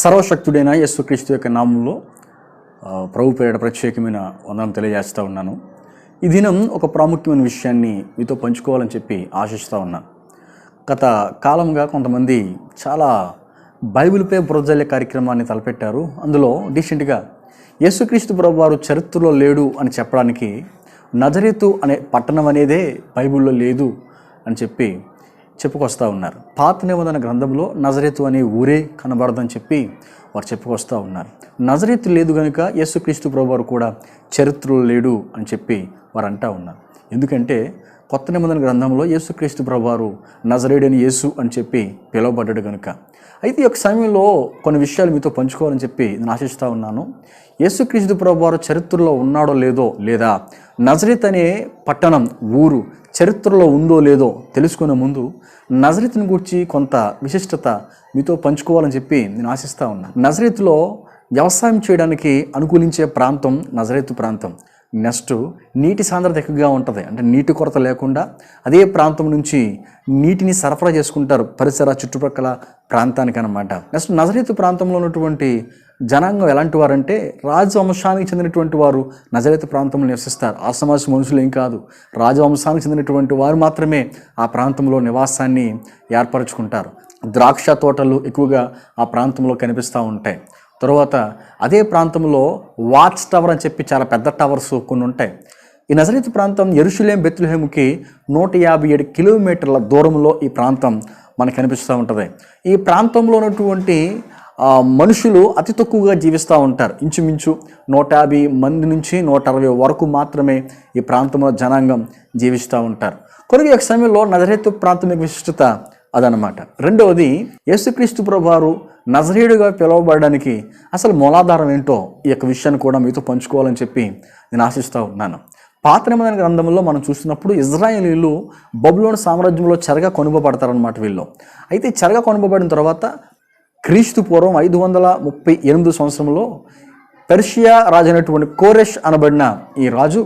సర్వశక్తుడైన యేసుక్రీస్తు యొక్క నామంలో ప్రభు పేరిట ప్రత్యేకమైన వందనం తెలియజేస్తూ ఉన్నాను. ఈ దినం ఒక ప్రాముఖ్యమైన విషయాన్ని మీతో పంచుకోవాలని చెప్పి ఆశిస్తూ ఉన్నాను గత కాలంగా కొంతమంది చాలా బైబిల్పై బురజల్లే కార్యక్రమాన్ని తలపెట్టారు. అందులో డీసెంట్గా యేసుక్రీస్తు ప్రభు వారు చరిత్రలో లేడు అని చెప్పడానికి నజరేతు అనే పట్టణం అనేదే బైబిల్లో లేదు అని చెప్పి చెప్పుకొస్తూ ఉన్నారు. పాత నిబంధన గ్రంథంలో నజరేతు అనే ఊరే కనబడదని చెప్పి వారు చెప్పుకొస్తూ ఉన్నారు. నజరేతు లేదు కనుక యేసుక్రీస్తు ప్రభువారు కూడా చరిత్రలో లేడు అని చెప్పి వారు అంటా ఉన్నారు. ఎందుకంటే కొత్త నిబంధన గ్రంథంలో యేసుక్రీస్తు ప్రభువారు నజరేడని యేసు అని చెప్పి పిలువబడ్డాడు కనుక అయితే ఈ యొక్క సమయంలో కొన్ని విషయాలు మీతో పంచుకోవాలని చెప్పి నేను ఆశిస్తూ ఉన్నాను. యేసుక్రీస్తు ప్రభువారు చరిత్రలో ఉన్నాడో లేదో లేదా నజరేత్ అనే పట్టణం ఊరు చరిత్రలో ఉందో లేదో తెలుసుకునే ముందు నజరేత్ని గురించి కొంత విశిష్టత మీతో పంచుకోవాలని చెప్పి నేను ఆశిస్తూ ఉన్నాను నజరిత్లో వ్యవసాయం చేయడానికి అనుకూలించే ప్రాంతం నజరేతు ప్రాంతం. నెక్స్ట్ నీటి సాంద్రత ఎక్కువగా ఉంటుంది. అంటే నీటి కొరత లేకుండా అదే ప్రాంతం నుంచి నీటిని సరఫరా చేసుకుంటారు పరిసర చుట్టుపక్కల ప్రాంతానికి అనమాట నెక్స్ట్ నజరేతు ప్రాంతంలో ఉన్నటువంటి జనాంగం ఎలాంటి వారంటే రాజవంశానికి చెందినటువంటి వారు నజరేత ప్రాంతంలో నివసిస్తారు. ఆసమాస మనుషులు ఏం కాదు. రాజవంశానికి చెందినటువంటి వారు మాత్రమే ఆ ప్రాంతంలో నివాసాన్ని ఏర్పరచుకుంటారు. ద్రాక్ష తోటలు ఎక్కువగా ఆ ప్రాంతంలో కనిపిస్తూ ఉంటాయి. తర్వాత అదే ప్రాంతంలో వాచ్ టవర్ అని చెప్పి చాలా పెద్ద టవర్స్ కొన్ని ఉంటాయి. ఈ నజరీత్ ప్రాంతం ఎరుషులేం బెత్లహేముకి నూట యాభై ఏడు కిలోమీటర్ల దూరంలో ఈ ప్రాంతం మనకు కనిపిస్తూ ఉంటుంది. ఈ ప్రాంతంలో ఉన్నటువంటి మనుషులు అతి తక్కువగా జీవిస్తూ ఉంటారు. ఇంచుమించు నూట యాభై మంది నుంచి నూట అరవై వరకు మాత్రమే ఈ ప్రాంతంలో జనాంగం జీవిస్తూ ఉంటారు. కొరకు యొక్క సమయంలో నజరేతు ప్రాంతం యొక్క విశిష్టత అదనమాట రెండవది యేసుక్రీస్తు ప్రభువారు నజరేయుడిగా పిలువబడడానికి అసలు మూలాధారం ఏంటో ఈ యొక్క విషయాన్ని కూడా మీతో పంచుకోవాలని చెప్పి నేను ఆశిస్తూ ఉన్నాను. పాత నిబంధన గ్రంథంలో మనం చూసినప్పుడు ఇజ్రాయేలీలు బబులోని సామ్రాజ్యంలో చెరగా కొనుగోబడతారనమాట వీళ్ళు. అయితే చెరగా కొనుగోబడిన తర్వాత క్రీస్తు పూర్వం ఐదు వందల ముప్పై ఎనిమిది సంవత్సరంలో పెర్షియా రాజు అయినటువంటి కోరెష్ అనబడిన ఈ రాజు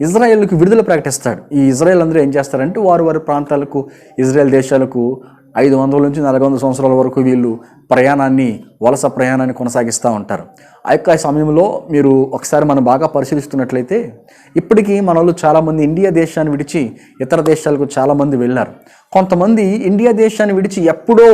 ఇజ్రాయెల్కి విడుదల ప్రకటిస్తాడు. ఈ ఇజ్రాయెల్ అందరూ ఏం చేస్తారంటే వారు వారి ప్రాంతాలకు ఇజ్రాయెల్ దేశాలకు ఐదు వందల నుంచి నాలుగు వందల సంవత్సరాల వరకు వీళ్ళు ప్రయాణాన్ని వలస ప్రయాణాన్ని కొనసాగిస్తూ ఉంటారు. ఆ యొక్క సమయంలో మీరు ఒకసారి మనం బాగా పరిశీలిస్తున్నట్లయితే ఇప్పటికీ మన వాళ్ళు చాలామంది ఇండియా దేశాన్ని విడిచి ఇతర దేశాలకు చాలామంది వెళ్ళారు. కొంతమంది ఇండియా దేశాన్ని విడిచి ఎప్పుడో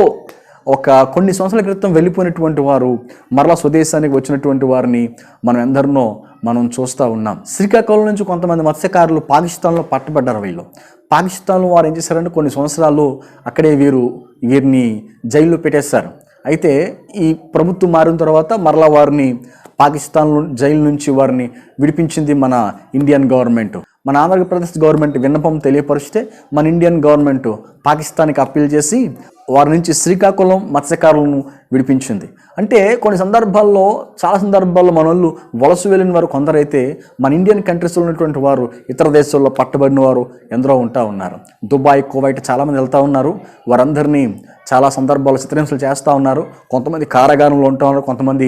ఒక కొన్ని సంవత్సరాల క్రితం వెళ్ళిపోయినటువంటి వారు మరలా స్వదేశానికి వచ్చినటువంటి వారిని మనం ఎందరినో మనం చూస్తూ ఉన్నాం. శ్రీకాకుళం నుంచి కొంతమంది మత్స్యకారులు పాకిస్తాన్లో పట్టబడ్డారు వీళ్ళు. పాకిస్తాన్లో వారు ఏం చేశారంటే కొన్ని సంవత్సరాలు అక్కడే వీరు వీరిని జైల్లో పెట్టేశారు. అయితే ఈ ప్రభుత్వం మారిన తర్వాత మరలా వారిని పాకిస్తాన్ జైలు నుంచి వారిని విడిపించింది మన ఇండియన్ గవర్నమెంట్. మన ఆంధ్రప్రదేశ్ గవర్నమెంట్ విన్నపం తెలియపరిస్తే మన ఇండియన్ గవర్నమెంట్ పాకిస్తాన్కి అప్పీల్ చేసి వారి నుంచి శ్రీకాకుళం మత్స్యకారులను విడిపించింది. అంటే కొన్ని సందర్భాల్లో చాలా సందర్భాల్లో మన వాళ్ళు వలస వెళ్ళిన వారు కొందరైతే మన ఇండియన్ కంట్రీస్లో ఉన్నటువంటి వారు ఇతర దేశాల్లో పట్టబడిన వారు ఎందరో ఉంటా ఉన్నారు. దుబాయ్ కువైట్ చాలామంది వెళ్తూ ఉన్నారు. వారందరినీ చాలా సందర్భాల్లో చిత్రహింసలు చేస్తూ ఉన్నారు. కొంతమంది కారాగారంలో ఉంటా ఉన్నారు కొంతమంది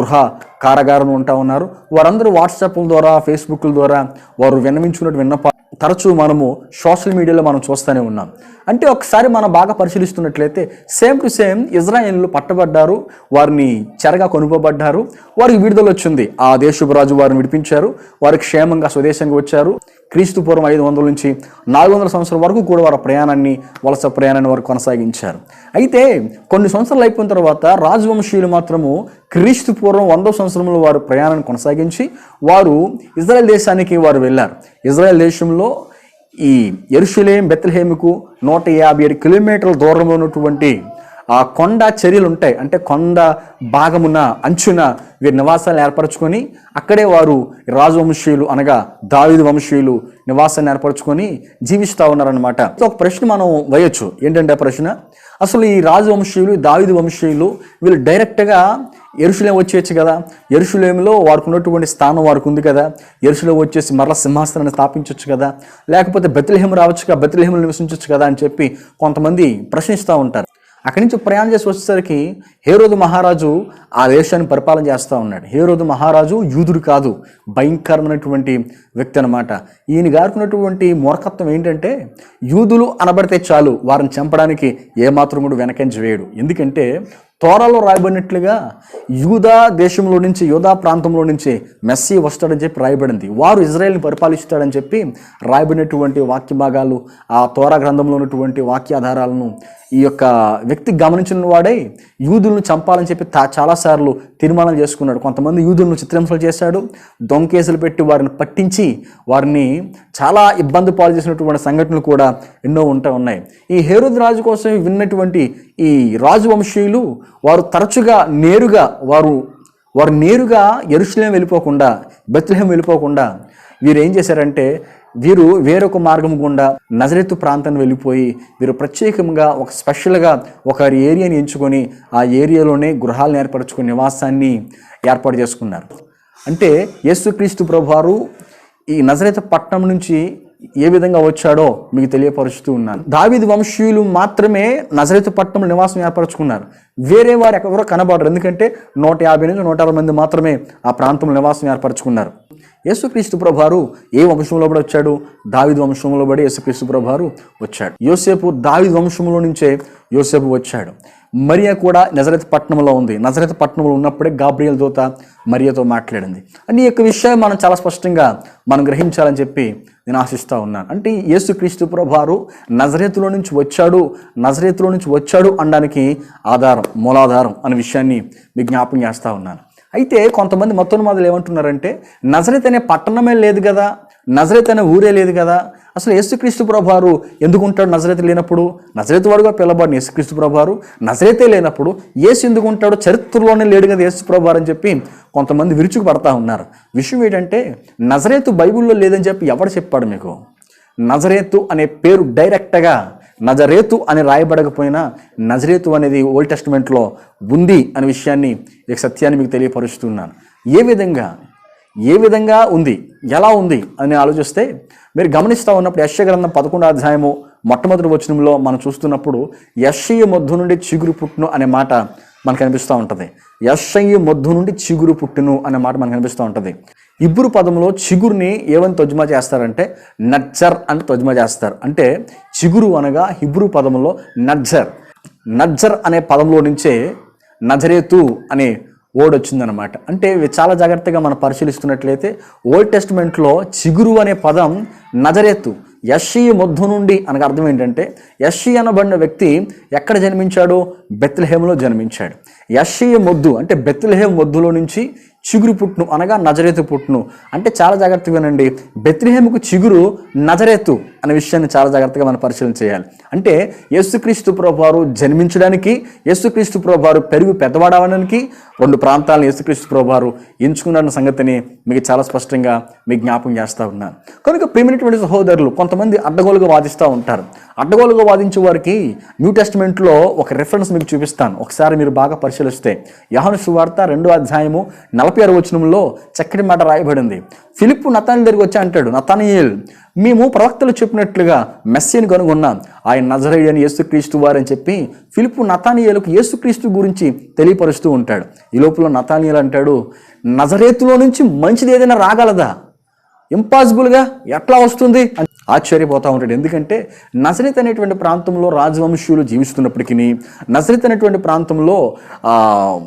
గృహ కారాగారంలో ఉంటా ఉన్నారు. వారందరూ వాట్సాప్ల ద్వారా ఫేస్బుక్ల ద్వారా వారు విన్నవించుకున్నట్టు విన్నప తరచూ మనము సోషల్ మీడియాలో మనం చూస్తూనే ఉన్నాం. అంటే ఒకసారి మనం బాగా పరిశీలిస్తున్నట్లయితే సేమ్ టు సేమ్ ఇజ్రాయేళ్ళు పట్టబడ్డారు వారిని చెరగా కొనుకోబడ్డారు వారికి విడుదల వచ్చింది. ఆ దేశపు రాజు వారిని విడిపించారు వారు క్షేమంగా స్వదేశంగా వచ్చారు. క్రీస్తు పూర్వం ఐదు వందల నుంచి నాలుగు వందల సంవత్సరం వరకు కూడా వారి ప్రయాణాన్ని వలస ప్రయాణాన్ని వారు కొనసాగించారు. అయితే కొన్ని సంవత్సరాలు అయిపోయిన తర్వాత రాజవంశీయులు మాత్రము క్రీస్తు పూర్వం వందో సంవత్సరంలో వారు ప్రయాణాన్ని కొనసాగించి వారు ఇజ్రాయెల్ దేశానికి వారు వెళ్ళారు. ఇజ్రాయెల్ దేశంలో ఈ ఎరుషులేం బెత్లహేముకు నూట యాభై ఏడు కిలోమీటర్ల దూరంలో ఉన్నటువంటి ఆ కొండ చర్యలు ఉంటాయి అంటే కొండ భాగమున అంచున వీరి నివాసాలు ఏర్పరచుకొని అక్కడే వారు రాజవంశీయులు అనగా దావిద వంశీయులు నివాసాన్ని ఏర్పరచుకొని జీవిస్తూ ఉన్నారనమాట ఒక ప్రశ్న మనం వేయొచ్చు. ఏంటంటే ఆ ప్రశ్న? అసలు ఈ రాజవంశీయులు దావిద వంశీయులు వీళ్ళు డైరెక్ట్గా ఎరుషులేం వచ్చేయచ్చు కదా? ఎరుషులేంలో వారికి ఉన్నటువంటి స్థానం వారికి ఉంది కదా? ఎరుషులేం వచ్చేసి మరల సింహాసనాన్ని స్థాపించవచ్చు కదా? లేకపోతే బెత్లహేం రావచ్చుగా బెత్లహేంలో నివసించవచ్చు కదా? అని చెప్పి కొంతమంది ప్రశ్నిస్తూ ఉంటారు. అక్కడి నుంచి ప్రయాణం చేసి వచ్చేసరికి హేరోదు మహారాజు ఆ దేశాన్ని పరిపాలన చేస్తూ ఉన్నాడు. హేరోదు మహారాజు యూదుడు కాదు భయంకరమైనటువంటి వ్యక్తి అనమాట ఈయన గారుకున్నటువంటి మూర్ఖత్వం ఏంటంటే యూదులు అనబడితే చాలు వారిని చంపడానికి ఏమాత్రం కూడా వెనకంచి వేయడు. ఎందుకంటే తోరలో రాయబడినట్లుగా యూదా దేశంలో నుంచి యూదా ప్రాంతంలో నుంచి మెస్సీ వస్తాడని చెప్పి రాయబడింది. వారు ఇజ్రాయెల్ని పరిపాలిస్తాడని చెప్పి రాయబడినటువంటి వాక్య భాగాలు ఆ తోరా గ్రంథంలో ఉన్నటువంటి వాక్యాధారాలను ఈ యొక్క వ్యక్తి గమనించిన వాడే యూదులను చంపాలని చెప్పి తా చాలాసార్లు తీర్మానం చేసుకున్నాడు. కొంతమంది యూదులను చిత్రహింసలు చేశాడు. దొంకేసులు పెట్టి వారిని పట్టించి వారిని చాలా ఇబ్బంది పాలు చేసినటువంటి సంఘటనలు కూడా ఎన్నో ఉంటా ఉన్నాయి. ఈ హేరుద్ రాజు కోసం విన్నటువంటి ఈ రాజు వంశీయులు వారు తరచుగా నేరుగా వారు వారు నేరుగా ఎరుషులేం వెళ్ళిపోకుండా బెత్లహేం వెళ్ళిపోకుండా వీరు ఏం చేశారంటే వీరు వేరొక మార్గం గుండా నజరెత్తు ప్రాంతాన్ని వెళ్ళిపోయి వీరు ప్రత్యేకంగా ఒక స్పెషల్గా ఒక ఏరియాని ఎంచుకొని ఆ ఏరియాలోనే గృహాలను ఏర్పరచుకుని నివాసాన్ని ఏర్పాటు చేసుకున్నారు. అంటే యేసుక్రీస్తు ప్రభువారు ఈ నజరేత పట్టణం నుంచి ఏ విధంగా వచ్చాడో మీకు తెలియపరుస్తూ ఉన్నాను. దావిది వంశీయులు మాత్రమే నజరేతు పట్టణంలో నివాసం ఏర్పరచుకున్నారు. వేరే వారు ఎవరో కనబడరు. ఎందుకంటే నూట యాభై నుంచి నూట అరవై మంది మాత్రమే ఆ ప్రాంతంలో నివాసం ఏర్పరచుకున్నారు. యేసుక్రీస్తు ప్రభారు ఏ వంశంలో పడి వచ్చాడు? దావిద్ వంశంలో పడి యేసుక్రీస్తు ప్రభారు వచ్చాడు. యోసేపు దావిద్ వంశంలో నుంచే యోసేపు వచ్చాడు. మరియా కూడా నజరత్ పట్టణంలో ఉంది. నజరత్ పట్టణంలో ఉన్నప్పుడే గాబ్రియల్ దూత మరియతో మాట్లాడింది. అని ఈ యొక్క విషయం మనం చాలా స్పష్టంగా మనం గ్రహించాలని చెప్పి నేను ఆశిస్తూ ఉన్నాను. అంటే యేసుక్రీస్తు ప్రభువారు నజరేతులో నుంచి వచ్చాడు నజరేతులో నుంచి వచ్చాడు అనడానికి ఆధారం మూలాధారం అనే విషయాన్ని మీకు జ్ఞాపకం చేస్తూ ఉన్నాను. అయితే కొంతమంది మొత్తోన్మాదులు ఏమంటున్నారంటే నజరత్ అనే పట్టణమే లేదు కదా నజరేత్ అనే ఊరే లేదు కదా. అసలు యేసుక్రీస్తు ప్రభువారు ఎందుకు ఉంటాడు నజరేత్ లేనప్పుడు? నజరేత్ వాడుగా పిలబడిన యేసుక్రీస్తు ప్రభువారు నజరేతే లేనప్పుడు ఏసు ఎందుకు ఉంటాడో? చరిత్రలోనే లేడు కదా యేసు ప్రభువారు అని చెప్పి కొంతమంది విరుచుకు పడతా ఉన్నారు. విషయం ఏంటంటే నజరేతు బైబిల్లో లేదని చెప్పి ఎవడు చెప్పాడు మీకు? నజరేతు అనే పేరు డైరెక్ట్గా నజరేతు అని రాయబడకపోయినా నజరేతు అనేది ఓల్డ్ టెస్ట్మెంట్లో ఉంది అనే విషయాన్ని ఈ సత్యాన్ని మీకు తెలియపరుస్తున్నాను ఏ విధంగా? ఏ విధంగా ఉంది ఎలా ఉంది అని ఆలోచిస్తే మీరు గమనిస్తూ ఉన్నప్పుడు యశ్య గ్రంథం పదకొండో అధ్యాయము మొట్టమొదటి వచనంలో మనం చూస్తున్నప్పుడు యశ్య మొద్దు నుండి చిగురు పుట్టును అనే మాట మనకు అనిపిస్తూ ఉంటుంది. యశ్య మొద్దు నుండి చిగురు పుట్టును అనే మాట మనకు అనిపిస్తూ ఉంటుంది. ఇబ్బురు పదంలో చిగురుని ఏమని తజ్మా చేస్తారంటే నజ్జర్ అని తజ్మా చేస్తారు. అంటే చిగురు అనగా హిబ్రూ పదంలో నజ్జర్. నజ్జర్ అనే పదంలో నుంచే నజరేతు అనే ఓడొచ్చిందనమాట వచ్చిందనమాట అంటే ఇవి చాలా జాగ్రత్తగా మనం పరిశీలిస్తున్నట్లయితే ఓల్డ్ టెస్ట్మెంట్లో చిగురు అనే పదం నజరెత్తు యషి మొద్దు నుండి అనగా అర్థం ఏంటంటే యషి అనబడిన వ్యక్తి ఎక్కడ జన్మించాడు? బెత్లహేములో జన్మించాడు. యషి మొద్దు అంటే బెత్లహేమ్ మొద్దులో నుంచి చిగురు పుట్టును అనగా నజరేతు పుట్టును. అంటే చాలా జాగ్రత్తగా వినండి బెత్లహేముకు చిగురు నజరేతు అనే విషయాన్ని చాలా జాగ్రత్తగా మనం పరిశీలన చేయాలి. అంటే యేసుక్రీస్తు ప్రభువారు జన్మించడానికి యేసుక్రీస్తు ప్రభువారు పెరుగు పెద్దవాడవడానికి రెండు ప్రాంతాలను యేసుక్రీస్తు ప్రభువారు ఎంచుకున్న సంగతిని మీకు చాలా స్పష్టంగా మీకు జ్ఞాపకం చేస్తూ ఉన్నాను కనుక ప్రేమైనటువంటి సహోదరులు కొంతమంది అడ్డగోలుగా వాదిస్తూ ఉంటారు. అడ్డగోలుగా వాదించే వారికి న్యూ టెస్ట్మెంట్లో ఒక రిఫరెన్స్ మీకు చూపిస్తాను. ఒకసారి మీరు బాగా పరిశీలిస్తే యహను సువార్త రెండో అధ్యాయము నలభై ఆరు వచనంలో చక్కటి మాట రాయబడింది. ఫిలిప్ నతాని దగ్గరికి వచ్చి అంటాడు నతానియేల్ మేము ప్రవక్తలు చెప్పినట్లుగా మెస్సీని కనుగొన్నాం ఆయన నజరేయుడు అని యేసుక్రీస్తు వారని చెప్పి ఫిలిపు నతానియలకు యేసుక్రీస్తు గురించి తెలియపరుస్తూ ఉంటాడు. ఈ లోపల నతానియలు అంటాడు నజరేతులో నుంచి మంచిది ఏదైనా రాగలదా? ఇంపాసిబుల్గా ఎట్లా వస్తుంది? అని ఆశ్చర్యపోతూ ఉంటాడు. ఎందుకంటే నజరిత్ అనేటువంటి ప్రాంతంలో రాజవంశీయులు జీవిస్తున్నప్పటికీ నజరిత్ అనేటువంటి ప్రాంతంలో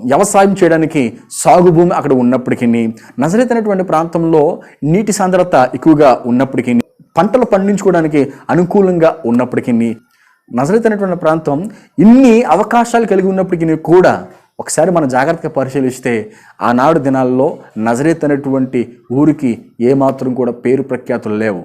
వ్యవసాయం చేయడానికి సాగు భూమి అక్కడ ఉన్నప్పటికీ నజరిత్ అనేటువంటి ప్రాంతంలో నీటి సాంద్రత ఎక్కువగా ఉన్నప్పటికీ పంటలు పండించుకోవడానికి అనుకూలంగా ఉన్నప్పటికీ నజరిత్ అనేటువంటి ప్రాంతం ఇన్ని అవకాశాలు కలిగి ఉన్నప్పటికీ కూడా ఒకసారి మనం జాగ్రత్తగా పరిశీలిస్తే ఆనాడు దినాల్లో నజరేత్ అనేటువంటి ఊరికి ఏమాత్రం కూడా పేరు ప్రఖ్యాతులు లేవు.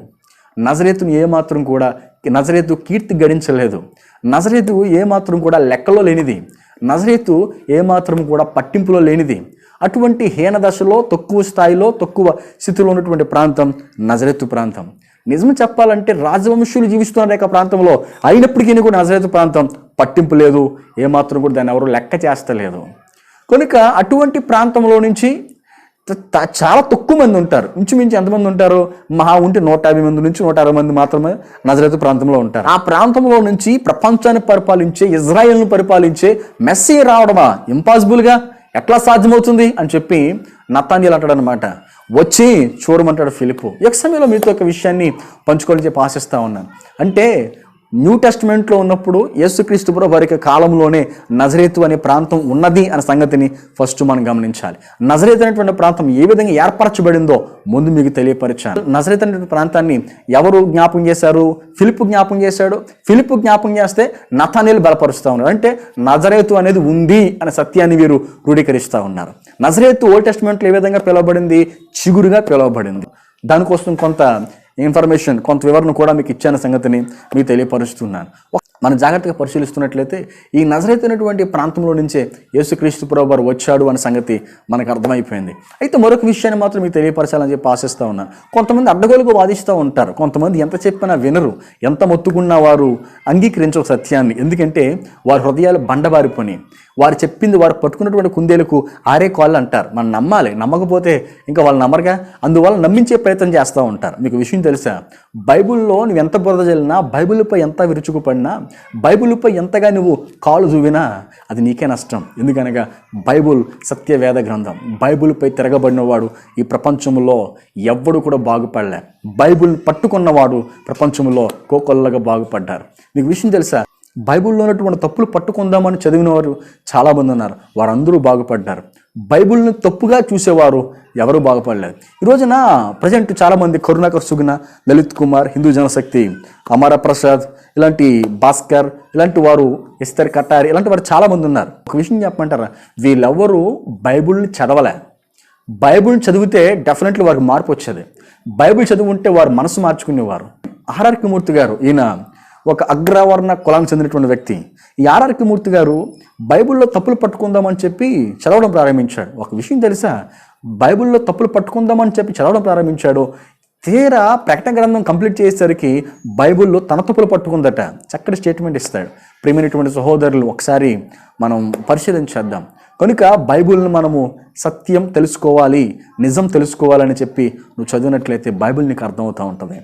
నజరేతును ఏమాత్రం కూడా నజరేతు కీర్తి గడించలేదు. నజరేతు ఏమాత్రం కూడా లెక్కలో లేనిది. నజరేతు ఏమాత్రం కూడా పట్టింపులో లేనిది. అటువంటి హీన దశలో తక్కువ స్థాయిలో తక్కువ స్థితిలో ఉన్నటువంటి ప్రాంతం నజరేతు ప్రాంతం. నిజం చెప్పాలంటే రాజవంశులు జీవిస్తున్నారు యొక్క ప్రాంతంలో. అయినప్పటికీ కూడా నజరేతు ప్రాంతం పట్టింపు లేదు. ఏమాత్రం కూడా దాన్ని ఎవరు లెక్క చేస్తలేదు. కనుక అటువంటి ప్రాంతంలో నుంచి చాలా తక్కువ మంది ఉంటారు. ఇంచుమించు ఎంతమంది ఉంటారు? మహా ఉంటే నూట యాభై మంది నుంచి నూట అరవై మంది మాత్రమే నజరేతు ప్రాంతంలో ఉంటారు. ఆ ప్రాంతంలో నుంచి ప్రపంచాన్ని పరిపాలించే ఇజ్రాయెల్ను పరిపాలించే మెస్సీ రావడమా? ఇంపాసిబుల్గా ఎట్లా సాధ్యమవుతుంది అని చెప్పి నత్తాంజీలు అంటాడు అనమాట వచ్చి చూడమంటాడు ఫిలిపు. ఈ సమయంలో మీతో ఒక విషయాన్ని పంచుకోవాలని చెప్పి ఆశిస్తూ ఉన్నాను. అంటే న్యూ టెస్ట్మెంట్లో ఉన్నప్పుడు యేసుక్రీస్తు ప్రభు వారి యొక్క కాలంలోనే నజరేతు అనే ప్రాంతం ఉన్నది అనే సంగతిని ఫస్ట్ మనం గమనించాలి. నజరేతు అనేటువంటి ప్రాంతం ఏ విధంగా ఏర్పరచబడిందో ముందు మీకు తెలియపరిచాను. నజరేతు అనేటువంటి ప్రాంతాన్ని ఎవరు జ్ఞాపం చేశారు? ఫిలిప్ జ్ఞాపం చేశాడు. ఫిలిప్ జ్ఞాపం చేస్తే నథానేలు బలపరుస్తూ ఉన్నారు. అంటే నజరేతు అనేది ఉంది అనే సత్యాన్ని వీరు రూఢీకరిస్తూ ఉన్నారు. నజరేతు ఓల్డ్ టెస్ట్మెంట్లో ఏ విధంగా పిలువబడింది? చిగురుగా పిలువబడింది. దానికోసం కొంత ఇన్ఫర్మేషన్ కొంత వివరణ కూడా మీకు ఇచ్చిన సంగతిని మీకు తెలియపరుస్తున్నాను. మనం జాగ్రత్తగా పరిశీలిస్తున్నట్లయితే ఈ నజరైతున్నటువంటి ప్రాంతంలో నుంచే యేసుక్రీస్తు ప్రభు వారు వచ్చాడు అనే సంగతి మనకు అర్థమైపోయింది. అయితే మరొక విషయాన్ని మాత్రం మీకు తెలియపరచాలని చెప్పి ఆశిస్తూ ఉన్నాను కొంతమంది అడ్డగోలుగా వాదిస్తూ ఉంటారు. కొంతమంది ఎంత చెప్పినా వినరు. ఎంత మొత్తుకున్నా వారు అంగీకరించవు సత్యాన్ని. ఎందుకంటే వారి హృదయాలు బండబారిపోయి వారు చెప్పింది వారు పట్టుకున్నటువంటి కుందేలకు ఆరే కాళ్ళు అంటారు. మనం నమ్మాలి. నమ్మకపోతే ఇంకా వాళ్ళు నమ్మరుగా? అందువల్ల నమ్మించే ప్రయత్నం చేస్తూ ఉంటారు. మీకు విషయం తెలుసా? బైబిల్లో నువ్వు ఎంత బురద చల్లినా బైబిల్పై ఎంత విరుచుకుపడినా బైబిల్పై ఎంతగా నువ్వు కాలు చూవినా అది నీకే నష్టం. ఎందుకనగా బైబుల్ సత్యవేద గ్రంథం. బైబిల్పై తిరగబడినవాడు ఈ ప్రపంచంలో ఎవ్వడు కూడా బాగుపడలే. బైబిల్ పట్టుకున్నవాడు ప్రపంచంలో కోకొల్లగా బాగుపడ్డారు. నీకు విషయం తెలుసా? బైబిల్లో ఉన్నటువంటి తప్పులు పట్టుకుందామని చదివిన వారు చాలామంది ఉన్నారు. వారందరూ బాగుపడ్డారు. బైబిల్ని తప్పుగా చూసేవారు ఎవరు బాగుపడలేదు. ఈ రోజున ప్రజెంట్ చాలామంది కరుణాకర్ సుగుణ లలిత్ కుమార్ హిందూ జనశక్తి అమర ప్రసాద్ ఇలాంటి భాస్కర్ ఇలాంటి వారు ఎస్తర్ కట్టారి ఇలాంటి వారు చాలామంది ఉన్నారు. ఒక విషయం చెప్పమంటారా? వీళ్ళెవ్వరూ బైబిల్ని చదవలే. బైబిల్ని చదివితే డెఫినెట్లీ వారికి మార్పు వచ్చేది. బైబిల్ చదివి ఉంటే వారు మనసు మార్చుకునేవారు. ఆర్ఆర్కి మూర్తి గారు ఈయన ఒక అగ్రవర్ణ కులానికి చెందినటువంటి వ్యక్తి. ఈ ఆర్ఆర్కి మూర్తి గారు బైబిల్లో తప్పులు పట్టుకుందామని చెప్పి చదవడం ప్రారంభించాడు. ఒక విషయం తెలుసా? బైబిల్లో తప్పులు పట్టుకుందామని చెప్పి చదవడం ప్రారంభించాడు. తీరా ప్రకటన గ్రంథం కంప్లీట్ చేసేసరికి బైబిల్లో తన తప్పులు పట్టుకుందట. చక్కటి స్టేట్మెంట్ ఇస్తాడు. ప్రియమైనటువంటి సహోదరులు ఒకసారి మనం పరిశీలించేద్దాం కనుక బైబిల్ని మనము సత్యం తెలుసుకోవాలి నిజం తెలుసుకోవాలని చెప్పి నువ్వు చదివినట్లయితే బైబిల్ నీకు అర్థమవుతూ ఉంటుంది.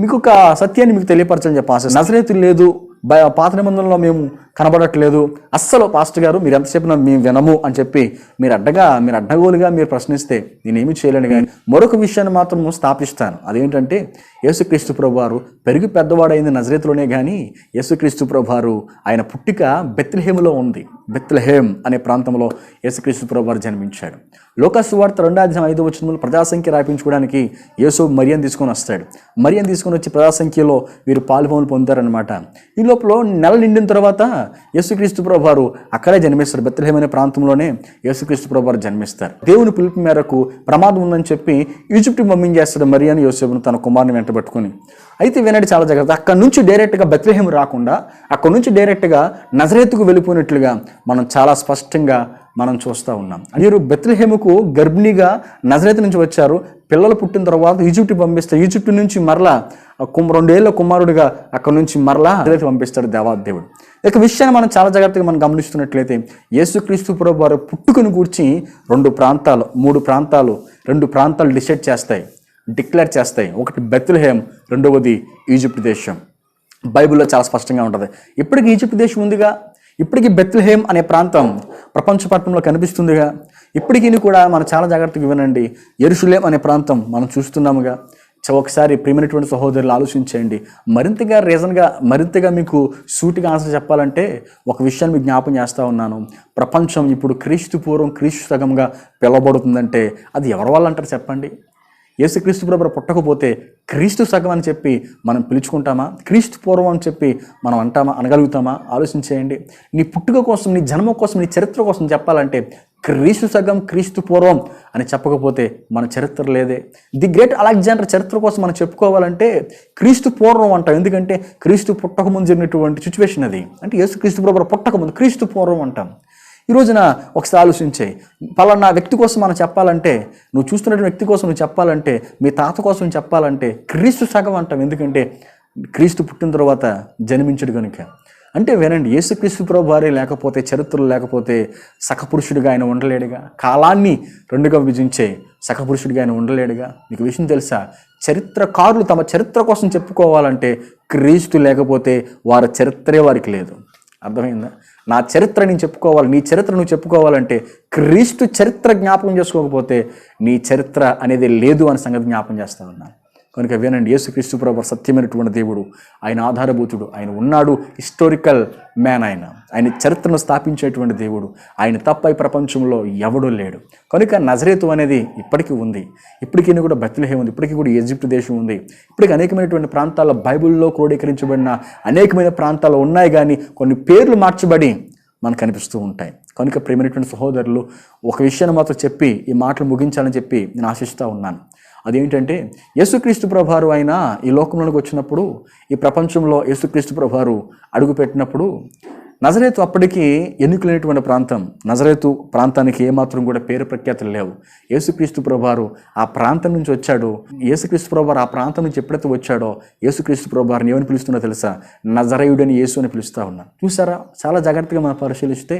మీకు ఒక సత్యాన్ని మీకు తెలియపరచని చెప్పి ఆశ నజరేతు లేదు బై పాత నిబంధనలో మేము కనబడట్లేదు. అస్సలు పాస్టర్ గారు మీరు ఎంత మేము వినము అని చెప్పి మీరు అడ్డగా మీరు అడ్డగోలుగా మీరు ప్రశ్నిస్తే నేనేమి చేయలేను కానీ మరొక విషయాన్ని మాత్రం స్థాపిస్తాను. అదేంటంటే యేసుక్రీస్తు ప్రభు వారు పెరిగి పెద్దవాడైంది నజరేతులోనే కానీ యేసుక్రీస్తు ప్రభు వారు ఆయన పుట్టిక బెత్లహేములో ఉంది. బెత్లహేమ్ అనే ప్రాంతంలో యేసుక్రీస్తు ప్రభువారు జన్మించాడు లోకసువార్త రెండో అధ్యాయం ఐదు వచ్చిన ప్రజాసంఖ్య రాయించుకోవడానికి యేసు మరియం తీసుకొని వస్తాడు. మరియం తీసుకొని వచ్చి ప్రజాసంఖ్యలో వీరు పాల్గొని పొందారనమాట ఈ లోపల నెల నిండిన తర్వాత యేసుక్రీస్తు ప్రభువారు అక్కడే జన్మిస్తారు. బెత్తలహేమ్ ప్రాంతంలోనే యేసుక్రీస్తు ప్రభువారు జన్మిస్తారు. దేవుని పిలుపు మేరకు ప్రమాదం ఉందని చెప్పి ఈజిప్ట్ పంపించేస్తాడు మరియాని యోసేపును తన కుమారుని వెంటబెట్టుకుని అయితే వినండి చాలా జాగ్రత్త. అక్కడ నుంచి డైరెక్ట్గా బెత్లహేమ్ రాకుండా అక్కడ నుంచి డైరెక్ట్గా నజరేతుకు వెళ్ళిపోయినట్లుగా మనం చాలా స్పష్టంగా మనం చూస్తూ ఉన్నాం. మీరు బెత్లహేముకు గర్భిణిగా నజరేత నుంచి వచ్చారు. పిల్లలు పుట్టిన తర్వాత ఈజిప్ట్ పంపిస్తే ఈజిప్ట్ నుంచి మరలా రెండేళ్ళ కుమారుడిగా అక్కడ నుంచి మరలా నజరేత పంపిస్తాడు దేవాదేవుడు ఇక విషయాన్ని మనం చాలా జాగ్రత్తగా మనం గమనిస్తున్నట్లయితే యేసుక్రీస్తు ప్రభు వారు పుట్టుకుని కూర్చి రెండు ప్రాంతాలు మూడు ప్రాంతాలు రెండు ప్రాంతాలు డిసైడ్ చేస్తాయి. డిక్లేర్ చేస్తాయి. ఒకటి బెత్లహేమ్ రెండవది ఈజిప్ట్ దేశం. బైబిల్లో చాలా స్పష్టంగా ఉంటుంది. ఇప్పటికీ ఈజిప్ట్ దేశం ఉందిగా? ఇప్పటికీ బెత్లహేమ్ అనే ప్రాంతం ప్రపంచ పట్టణంలో కనిపిస్తుందిగా? ఇప్పటికీ కూడా మనం చాలా జాగ్రత్తగా వినండి. ఎరుషులేం అనే ప్రాంతం మనం చూస్తున్నాముగా? చ- ఒకసారి ప్రియమైనటువంటి సహోదరులు ఆలోచించండి మరింతగా రీజన్గా మరింతగా మీకు సూటిగా ఆన్సర్ చెప్పాలంటే ఒక విషయాన్ని మీకు జ్ఞాపం చేస్తూ ఉన్నాను. ప్రపంచం ఇప్పుడు క్రీస్తు పూర్వం క్రీస్తు సగంగా పిలవబడుతుందంటే అది ఎవరి వాళ్ళు అంటారు చెప్పండి? యేసుక్రీస్తు ప్రభు పుట్టకపోతే క్రీస్తు సగం అని చెప్పి మనం పిలుచుకుంటామా? క్రీస్తు పూర్వం అని చెప్పి మనం అంటామా? అనగలుగుతామా? ఆలోచించేయండి. నీ పుట్టుక కోసం నీ జన్మ కోసం నీ చరిత్ర కోసం చెప్పాలంటే క్రీస్తు సగం క్రీస్తు పూర్వం అని చెప్పకపోతే మన చరిత్ర లేదే. ది గ్రేట్ అలెగ్జాండర్ చరిత్ర కోసం మనం చెప్పుకోవాలంటే క్రీస్తు పూర్వం అంటాం. ఎందుకంటే క్రీస్తు పుట్టకముందు జరిగినటువంటి సిచ్యువేషన్ అది. అంటే యేసు క్రీస్తు ప్రభు పుట్టకముందు క్రీస్తు పూర్వం అంటాం. ఈ రోజున ఒకసారి ఆలోచించే. పలానా వ్యక్తి కోసం మనం చెప్పాలంటే నువ్వు చూస్తున్నటువంటి వ్యక్తి కోసం నువ్వు చెప్పాలంటే మీ తాత కోసం చెప్పాలంటే క్రీస్తు సగం అంటాం. ఎందుకంటే క్రీస్తు పుట్టిన తర్వాత జన్మించడు కనుక. అంటే వినండి యేసుక్రీస్తు ప్రభు వారే లేకపోతే చరిత్రలు లేకపోతే సఖపురుషుడిగా ఆయన ఉండలేడుగా? కాలాన్ని రెండుగా విభజించే సఖపురుషుడిగా ఆయన ఉండలేడుగా? మీకు విషయం తెలుసా? చరిత్రకారులు తమ చరిత్ర కోసం చెప్పుకోవాలంటే క్రీస్తు లేకపోతే వారి చరిత్రే వారికి లేదు. అర్థమైందా? నా చరిత్ర నేను చెప్పుకోవాలి నీ చరిత్ర నువ్వు చెప్పుకోవాలంటే క్రీస్తు చరిత్ర జ్ఞాపకం చేసుకోకపోతే నీ చరిత్ర అనేది లేదు అనే సంగతి జ్ఞాపం చేస్తా ఉన్నాను కనుక వినండి. యేసుక్రీస్తు ప్రభు సత్యమైనటువంటి దేవుడు ఆయన ఆధారభూతుడు ఆయన ఉన్నాడు హిస్టోరికల్ మ్యాన్ ఆయన. ఆయన చరిత్రను స్థాపించేటువంటి దేవుడు. ఆయన తప్ప ఈ ప్రపంచంలో ఎవడూ లేడు. కనుక నజరేతు అనేది ఇప్పటికీ ఉంది. ఇప్పటికీ కూడా బతిలహే ఉంది. ఇప్పటికీ కూడా ఈజిప్ట్ దేశం ఉంది. ఇప్పటికీ అనేకమైనటువంటి ప్రాంతాల్లో బైబిల్లో క్రోడీకరించబడిన అనేకమైన ప్రాంతాలు ఉన్నాయి కానీ కొన్ని పేర్లు మార్చబడి మనకు కనిపిస్తూ ఉంటాయి. కనుక ప్రేమైనటువంటి సహోదరులు ఒక విషయాన్ని మాత్రం చెప్పి ఈ మాటలు ముగించాలని చెప్పి నేను ఆశిస్తూ ఉన్నాను. అదేంటంటే యేసుక్రీస్తు ప్రభారు ఆయన ఈ లోకంలోకి వచ్చినప్పుడు ఈ ప్రపంచంలో యేసుక్రీస్తు ప్రభారు అడుగుపెట్టినప్పుడు నజరేతు అప్పటికి ఎన్నికలైనటువంటి ప్రాంతం నజరేతు ప్రాంతానికి ఏమాత్రం కూడా పేరు ప్రఖ్యాతులు లేవు. యేసుక్రీస్తు ప్రభారు ఆ ప్రాంతం నుంచి వచ్చాడు. యేసుక్రీస్తు ప్రభారు ఆ ప్రాంతం నుంచి ఎప్పుడైతే వచ్చాడో యేసుక్రీస్తు ప్రభారిని ఏమని పిలుస్తున్నా తెలుసా? నజరయుడని యేసు అని పిలుస్తూ ఉన్నాను చూసారా? చాలా జాగ్రత్తగా మనం పరిశీలిస్తే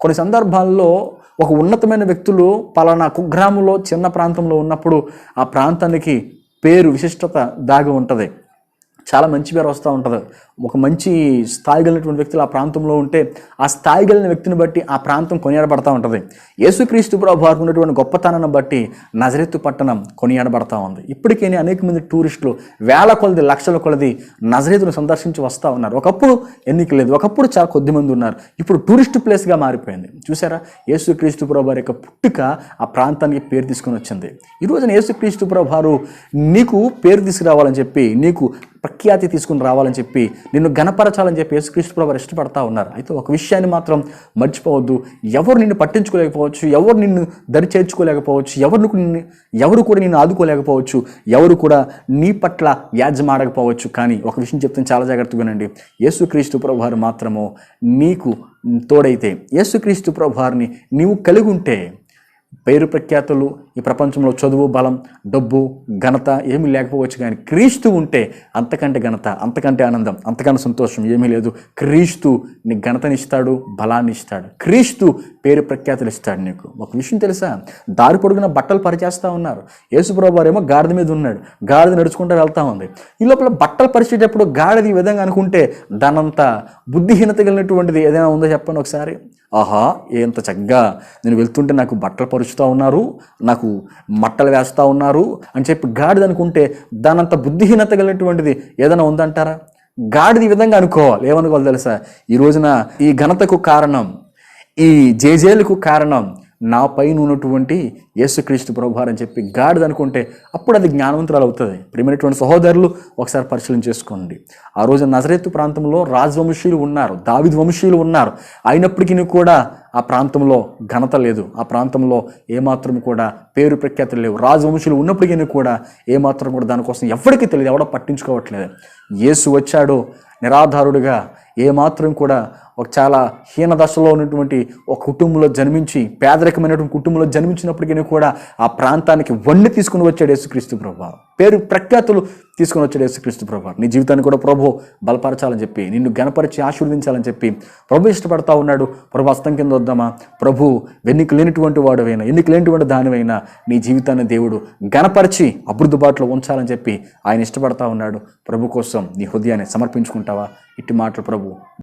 కొన్ని సందర్భాల్లో ఒక ఉన్నతమైన వ్యక్తులు పలానా కుగ్రాములో చిన్న ప్రాంతంలో ఉన్నప్పుడు ఆ ప్రాంతానికి పేరు విశిష్టత దాగి ఉంటుంది. చాలా మంచి పేరు వస్తూ ఉంటుంది. ఒక మంచి స్థాయి కలిగినటువంటి వ్యక్తులు ఆ ప్రాంతంలో ఉంటే ఆ స్థాయి కలిగిన వ్యక్తిని బట్టి ఆ ప్రాంతం కొనియాడబడతా ఉంటుంది. యేసుక్రీస్తు ప్రభు వారికి ఉన్నటువంటి గొప్పతనాన్ని బట్టి నజరెత్తు పట్టణం కొనియాడబడతా ఉంది. ఇప్పటికే అనేక మంది టూరిస్టులు వేల కొలది లక్షల కొలది నజరేతును సందర్శించి వస్తూ ఉన్నారు. ఒకప్పుడు ఎన్నిక లేదు. ఒకప్పుడు చాలా కొద్ది మంది ఉన్నారు. ఇప్పుడు టూరిస్ట్ ప్లేస్గా మారిపోయింది. చూసారా? యేసుక్రీస్తు ప్రభు వారి యొక్క పుట్టుక ఆ ప్రాంతానికి పేరు తీసుకుని వచ్చింది. ఈరోజున యేసుక్రీస్తు ప్రభు వారు నీకు పేరు తీసుకురావాలని చెప్పి నీకు ప్రఖ్యాతి తీసుకుని రావాలని చెప్పి నిన్ను గణపరచాలని చెప్పి యేసుక్రీస్తు ప్రభు ఇష్టపడతా ఉన్నారు. అయితే ఒక విషయాన్ని మాత్రం మర్చిపోవద్దు. ఎవరు నిన్ను పట్టించుకోలేకపోవచ్చు ఎవరు నిన్ను దరి చేర్చుకోలేకపోవచ్చు ఎవరు నిన్ను ఎవరు కూడా నిన్ను ఆదుకోలేకపోవచ్చు ఎవరు కూడా నీ పట్ల యాజమాడకపోవచ్చు. కానీ ఒక విషయం చెప్తాను చాలా జాగ్రత్తగా వినండి. యేసుక్రీస్తు ప్రభు వారు మాత్రము నీకు తోడైతే యేసుక్రీస్తు ప్రభు వారిని నీవు కలిగి ఉంటే పేరు ప్రఖ్యాతులు ఈ ప్రపంచంలో చదువు బలం డబ్బు ఘనత ఏమీ లేకపోవచ్చు కానీ క్రీస్తు ఉంటే అంతకంటే ఘనత అంతకంటే ఆనందం అంతకంటే సంతోషం ఏమీ లేదు. క్రీస్తు నీ ఘనతనిస్తాడు బలాన్ని ఇస్తాడు. క్రీస్తు పేరు ప్రఖ్యాతులు ఇస్తాడు నీకు. ఒక విషయం తెలుసా? దారి పొడుగున బట్టలు పరిచేస్తూ ఉన్నారు. యేసుప్రభు వారేమో గాడిద మీద ఉన్నాడు. గాడిద నడుచుకుంటూ వెళ్తా ఉంది. ఈ లోపల బట్టలు పరిచేటప్పుడు గాడిద ఈ విధంగా అనుకుంటే దానంత బుద్ధిహీనత కలిగినటువంటిది ఏదైనా ఉందో చెప్పండి ఒకసారి. ఆహా ఎంత చక్కగా నేను వెళ్తుంటే నాకు బట్టలు పరుచుతూ ఉన్నారు నాకు మట్టలు వేస్తూ ఉన్నారు అని చెప్పి గాడిద అనుకుంటే దానంత బుద్ధిహీనత కలిగినటువంటిది ఏదైనా ఉందంటారా? గాడిది ఈ విధంగా అనుకోవాలి. ఏమనుకోవాలి తెలుసా? ఈ రోజున ఈ ఘనతకు కారణం ఈ జేజేలకు కారణం నా పైన ఉన్నటువంటి యేసుక్రీస్తు ప్రభువారు అని చెప్పి గాడిద అనుకుంటే అప్పుడు అది జ్ఞానవంతురాలు అవుతుంది. ప్రియమైనటువంటి సహోదరులు ఒకసారి పరిశీలన చేసుకోండి. ఆ రోజు నజరేతు ప్రాంతంలో రాజవంశీయులు ఉన్నారు దావిద్ వంశీయులు ఉన్నారు. అయినప్పటికీ కూడా ఆ ప్రాంతంలో ఘనత లేదు. ఆ ప్రాంతంలో ఏమాత్రం కూడా పేరు ప్రఖ్యాతులు లేవు. రాజవంశులు ఉన్నప్పటికీ కూడా ఏమాత్రం కూడా దానికోసం ఎవరికి తెలియదు. ఎవడో పట్టించుకోవట్లేదు. యేసు వచ్చాడు నిరాధారుడిగా. ఏమాత్రం కూడా ఒక చాలా హీన దశలో ఉన్నటువంటి ఒక కుటుంబంలో జన్మించి పేదరికమైనటువంటి కుటుంబంలో జన్మించినప్పటికీ కూడా ఆ ప్రాంతానికి వండి తీసుకుని వచ్చాడు యేసుక్రీస్తు ప్రభావం పేరు ప్రఖ్యాతులు తీసుకుని వచ్చాడు యేసుక్రీస్తు ప్రభు నీ జీవితాన్ని కూడా ప్రభు బలపరచాలని చెప్పి నిన్ను గణపరిచి ఆశీర్వదించాలని చెప్పి ప్రభు ఇష్టపడతా ఉన్నాడు. ప్రభు హస్తం కింద వద్దామా? ప్రభు వెన్నిక లేనిటువంటి వాడువైనా ఎన్నిక లేనిటువంటి దానివైనా నీ జీవితాన్ని దేవుడు గణపరిచి అభివృద్ధిబాటులో ఉంచాలని చెప్పి ఆయన ఇష్టపడతా ఉన్నాడు. ప్రభు కోసం నీ హృదయాన్ని సమర్పించుకుంటావా? ఇట్టి మాటలు ప్రభు